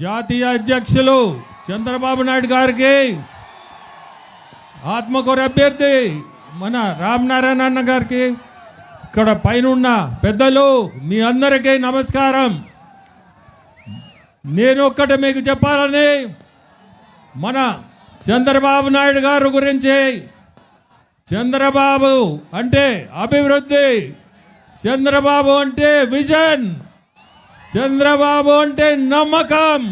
జాతీయ అధ్యక్షులు చంద్రబాబు నాయుడు గారికి ఆత్మకూర అభ్యర్థి మన రామనారాయణ అన్న గారికి ఇక్కడ పైన ఉన్న పెద్దలు మీ అందరికీ నమస్కారం. నేను ఒక్కటి మీకు చెప్పాలని మన చంద్రబాబు నాయుడు గారు గురించి చంద్రబాబు అంటే అభివృద్ధి చంద్రబాబు అంటే విజన్. చంద్రబాబు అంటే నమ్మకం.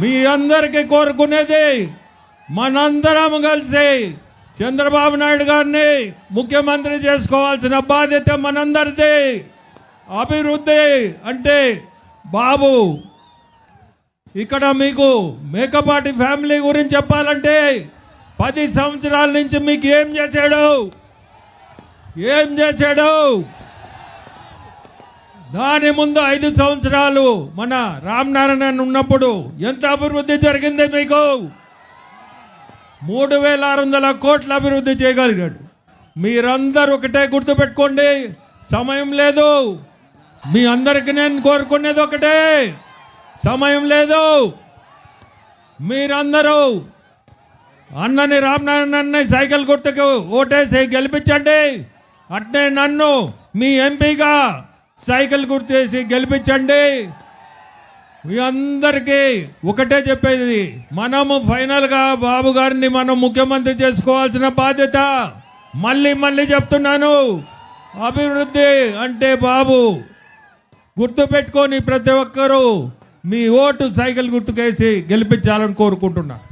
మీ అందరికీ కోరుకునేది మనందరం కలిసి చంద్రబాబు నాయుడు గారిని ముఖ్యమంత్రి చేసుకోవాల్సిన బాధ్యత మనందరిది. అభివృద్ధి అంటే బాబు. ఇక్కడ మీకు మేకపాటి ఫ్యామిలీ గురించి చెప్పాలంటే పది సంవత్సరాల నుంచి మీకు ఏం చేశాడు? ఏం చేశాడు? దాని ముందు ఐదు సంవత్సరాలు మన రామనారాయణ ఉన్నప్పుడు ఎంత అభివృద్ధి జరిగింది మీకు? మూడు వేల ఆరు వందల కోట్ల అభివృద్ధి చేయగలిగాడు. మీరందరూ ఒకటే గుర్తుపెట్టుకోండి సమయం లేదు. మీ అందరికి నేను కోరుకునేది ఒకటే సమయం లేదు. మీరందరూ అన్నని రామనారాయణ అన్నని సైకిల్ గుర్తుకు ఓటేసి గెలిపించండి. అట్నే నన్ను మీ ఎంపీగా సైకిల్ గుర్తేసి గెలిపించండి. మీ అందరికీ ఒకటే చెప్పేది మనము ఫైనల్గా బాబు గారిని మనం ముఖ్యమంత్రి చేసుకోవాల్సిన బాధ్యత. మళ్ళీ మళ్ళీ చెప్తున్నాను అభివృద్ధి అంటే బాబు. గుర్తుపెట్టుకొని ప్రతి ఒక్కరూ మీ ఓటు సైకిల్ గుర్తుకేసి గెలిపించాలని కోరుకుంటున్నాను